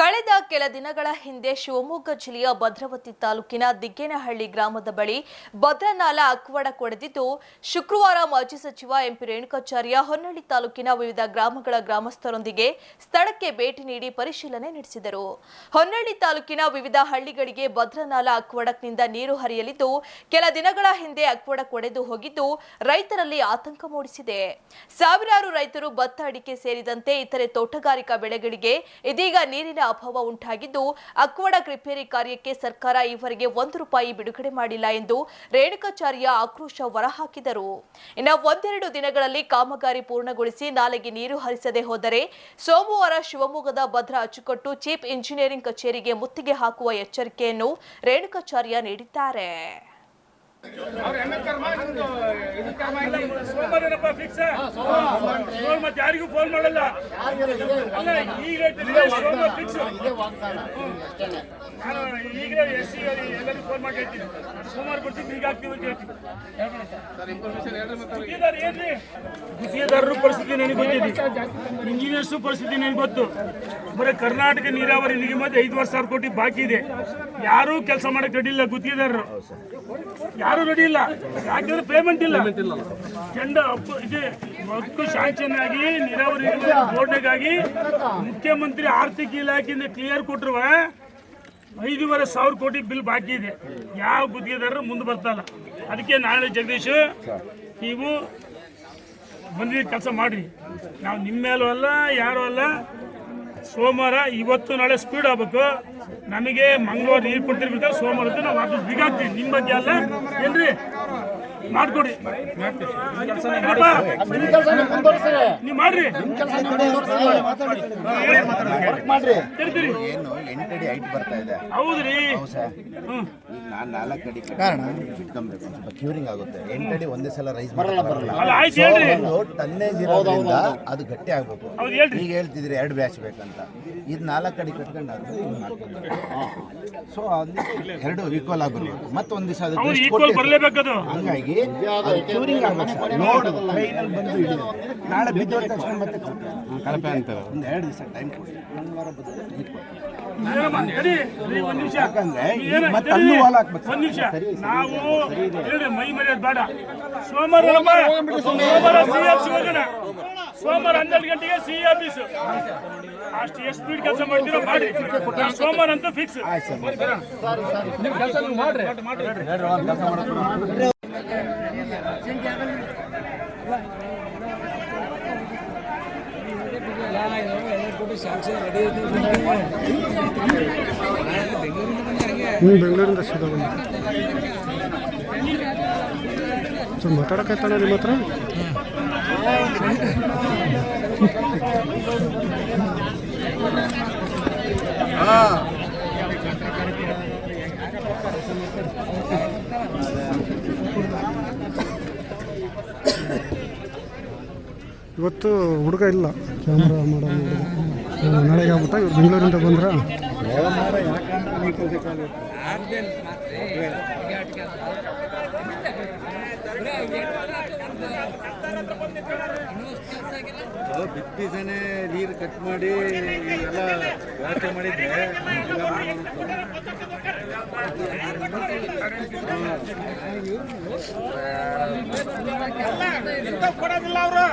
ಕಳೆದ ಕೆಲ ದಿನಗಳ ಹಿಂದೆ ಶಿವಮೊಗ್ಗ ಜಿಲ್ಲೆಯ ಭದ್ರಾವತಿ ತಾಲೂಕಿನ ದಿಗ್ಗೇನಹಳ್ಳಿ ಗ್ರಾಮದ ಬಳಿ ಭದ್ರನಾಲ ಅಕ್ವಾಡ ಕೊಡೆದಿದ್ದು ಶುಕ್ರವಾರ ಮಾಜಿ ಸಚಿವ ಎಂಪಿ ರೇಣುಕಾಚಾರ್ಯ ಹೊನ್ನಳ್ಳಿ ತಾಲೂಕಿನ ವಿವಿಧ ಗ್ರಾಮಗಳ ಗ್ರಾಮಸ್ಥರೊಂದಿಗೆ ಸ್ಥಳಕ್ಕೆ ಭೇಟಿ ನೀಡಿ ಪರಿಶೀಲನೆ ನಡೆಸಿದರು. ಹೊನ್ನಳ್ಳಿ ತಾಲೂಕಿನ ವಿವಿಧ ಹಳ್ಳಿಗಳಿಗೆ ಭದ್ರನಾಲ ಅಕ್ವಾಡಕ್ನಿಂದ ನೀರು ಹರಿಯಲಿದ್ದು, ಕೆಲ ದಿನಗಳ ಹಿಂದೆ ಅಕ್ವಾಡ ಕೊಡೆದು ಹೋಗಿದ್ದು ರೈತರಲ್ಲಿ ಆತಂಕ ಮೂಡಿಸಿದೆ. ಸಾವಿರಾರು ರೈತರು ಭತ್ತ ಅಡಿಕೆ ಸೇರಿದಂತೆ ಇತರೆ ತೋಟಗಾರಿಕಾ ಬೆಳೆಗಳಿಗೆ ಇದೀಗ ನೀರಿನ ಅಭಾವ ಉಂಟಾಗಿದ್ದು ಅಕ್ವಡಕ್ ರಿಪೇರಿ ಕಾರ್ಯಕ್ಕೆ ಸರ್ಕಾರ ಈವರೆಗೆ ಒಂದು ರೂಪಾಯಿ ಬಿಡುಗಡೆ ಮಾಡಿಲ್ಲ ಎಂದು ರೇಣುಕಾಚಾರ್ಯ ಆಕ್ರೋಶ ಹೊರಹಾಕಿದರು. ಇನ್ನು ಒಂದೆರಡು ದಿನಗಳಲ್ಲಿ ಕಾಮಗಾರಿ ಪೂರ್ಣಗೊಳಿಸಿ ನಾಲೆಗೆ ನೀರು ಹರಿಸದೆ ಹೋದರೆ ಸೋಮವಾರ ಶಿವಮೊಗ್ಗದ ಭದ್ರಾ ಅಚ್ಚುಕಟ್ಟು ಚೀಫ್ ಇಂಜಿನಿಯರಿಂಗ್ ಕಚೇರಿಗೆ ಮುತ್ತಿಗೆ ಹಾಕುವ ಎಚ್ಚರಿಕೆಯನ್ನು ರೇಣುಕಾಚಾರ್ಯ ನೀಡಿದ್ದಾರೆ. ಸೋಮವಾರನಪ್ಪ ಫಿಕ್ಸ್ ಸೋಮವಾರ ಮತ್ತೆ ಯಾರಿಗೂ ಫೋನ್ ಮಾಡಲ್ಲ ಅಲ್ಲ ಈಗ ಸೋಮವಾರ ಫಿಕ್ಸ್ ನಾನು ಈಗಲೇ ಎಸ್ ಸಿ ಎಲ್ಲರಿಗೂ ಫೋನ್ ಮಾಡಿ ಹೇಳ್ತೀನಿ ಸೋಮವಾರ ಬರ್ತೀನಿ ಈಗ ಆಗ್ತೀವಿ ಅಂತ ಹೇಳ್ತೀನಿ ಗುತ್ತಿಗೆದಾರರು ಪರಿಸ್ಥಿತಿ ನನಗೆ ಗೊತ್ತಿದೆ. ಇಂಜಿನಿಯರ್ಸ್ ಪರಿಸ್ಥಿತಿ ನನಗೆ ಗೊತ್ತು. ಬರೀ ಕರ್ನಾಟಕ ನೀರಾವರಿ ನಿಗಮದ ವರ್ಷ ಸಾವಿರ ಕೋಟಿ ಬಾಕಿ ಇದೆ. ಯಾರೂ ಕೆಲಸ ಮಾಡಕ್ಕೆ ರೆಡಿ ಇಲ್ಲ ಗುತ್ತಿಗೆದಾರರು. ಯಾರು ರೆಡಿ ಇಲ್ಲ. ಯಾಕಂದ್ರೆ ಪೇಮೆಂಟ್ ಇಲ್ಲ. ಚೆಂಡ ಅಪ್ಪು ಇದೆ ಹಕ್ಕು ಶಾಂಕ್ಷನ್ ಆಗಿ ನೀರಾವರಿ ಬೋರ್ಡ್ಗಾಗಿ ಮುಖ್ಯಮಂತ್ರಿ ಆರ್ಥಿಕ ಇಲಾಖೆಯಿಂದ ಕ್ಲಿಯರ್ ಕೊಟ್ಟರುವ ಐದೂವರೆ ಸಾವಿರ ಕೋಟಿ ಬಿಲ್ ಬಾಕಿ ಇದೆ. ಯಾವ ಗುತ್ತಿಗೆದಾರರು ಮುಂದೆ ಬರ್ತಲ್ಲ ಅದಕ್ಕೆ ನಾಳೆ ಜಗದೀಶ್, ನೀವು ಬಂದಿದ್ದ ಕೆಲಸ ಮಾಡ್ರಿ. ನಾವು ನಿಮ್ಮ ಮೇಲೂ ಅಲ್ಲ, ಯಾರು ಅಲ್ಲ. ಸೋಮವಾರ ಇವತ್ತು ನಾಳೆ ಸ್ಪೀಡ್ ಆಗ್ಬೇಕು. ನಮಗೆ ಮಂಗಳವಾರ ನೀರು ಕೊಡ್ತಿರ್ಬೇಕು ಸೋಮವಾರ ನಾವು ವಾಪಸ್ ಬಿಗಾಕ್ತೀವಿ ನಿಮ್ಮ ಬಗ್ಗೆ ಅಲ್ಲ. ಏನ್ರಿ? ಮಾಡ್ಕೊಡಿ? ನೀವು ಮಾಡ್ರಿ. ಏನು ಎಂಟಡಿ ಐಟ್ ಬರ್ತಾ ಇದೆ. ಹೌದ್ರಿ. ನಾನು ನಾಲ್ಕು ಅಡಿ ಇಟ್ಕೊಬೇಕು ಸ್ವಲ್ಪ ಕ್ಯೂರಿಂಗ್ ಆಗುತ್ತೆ. ಎಂಟು ಅಡಿ ಒಂದೇ ಸಲ ರೈಸ್ ಬರಲ್ಲ ಬರಲ್ಲ. ಒಂದು ಟನ್ನೇಜ್ ಇರೋದ್ರಿಂದ ಅದು ಗಟ್ಟಿ ಆಗ್ಬೇಕು. ಈಗ ಹೇಳ್ತಿದ್ರಿ ಎರಡು ಬ್ಯಾಚ್ ಬೇಕಂತ. ಇದು ನಾಲ್ಕು ಅಡಿ ಕಟ್ಕೊಂಡು ಸೊ ಅಲ್ಲಿ ಎರಡು ಈಕ್ವಲ್ ಆಗಬೇಕು ಮತ್ತೆ ಒಂದ್ ದಿವಸ ಹಂಗಾಗಿ ಈಕ್ವಲ್ ಹಂಗಾಗಿ ಕ್ಯೂರಿಂಗ್ ಆಗ್ಬೇಕು ಸರ್ ಲೋಡ್ ಟ್ರೈನಲ್ಲಿ ಬಂದು ನಾಳೆ ಬಿದ್ದ ತಕ್ಷಣ ಮತ್ತೆ ಕಳಪೆ ಅಂತ. ಒಂದು ಎರಡು ದಿವಸ ಟೈಮ್ ಕೊಡಿ. ನಡಿ, ನಡಿ, ಯಾಕಂದ್ರೆ ಮತ್ತೆ ನಡಿ, ಅಲ್ಲೂ ವಾಲ್ ಹಾಕ್ಬೇಕು. ಒಂದ್ ನಿಮಿಷ. ನಾವು ಹೇಳಿ ಮೈ ಮರ್ಯಾದ ಬೇಡ. ಸೋಮವಾರ ಅಲ್ಲಮ್ಮ, ಸೋಮವಾರ ಸಿ ಆಫೀಸ್ ಹೋಗೋಣ. ಸೋಮವಾರ ಹನ್ನೆರಡು ಗಂಟೆಗೆ ಸಿ ಆಫೀಸ್ ಅಷ್ಟು ಎಷ್ಟು ಸ್ಪೀಡ್ ಕೆಲಸ ಮಾಡ್ತೀರೋ ಮಾಡಿ. ನಾನು ಸೋಮವಾರ ಅಂತೂ ಫಿಕ್ಸ್ ಬೆಂಗಳೂರಿಂದ ಸೀದಾ ಸೊ ಸೊ ತಾನೆ ನಿಮ್ಮ ಹತ್ರ? ಇವತ್ತು ಹುಡುಗ ಇಲ್ಲ. ಕ್ಯಾಮ್ರಾ ಮಾಡೋ ನಾಳೆಗೆ ಆಗ್ಬಿಟ್ಟ ಇವ್ರು ಬೆಂಗಳೂರಿಂದ ಬಂದ್ರ. ಬಿತ್ತಿಸನೆ ನೀರು ಕಟ್ ಮಾಡಿ ಎಲ್ಲ ವ್ಯವಸ್ಥೆ ಮಾಡಿದ್ರೆ ಕೊಡೋದಿಲ್ಲ ಅವರು.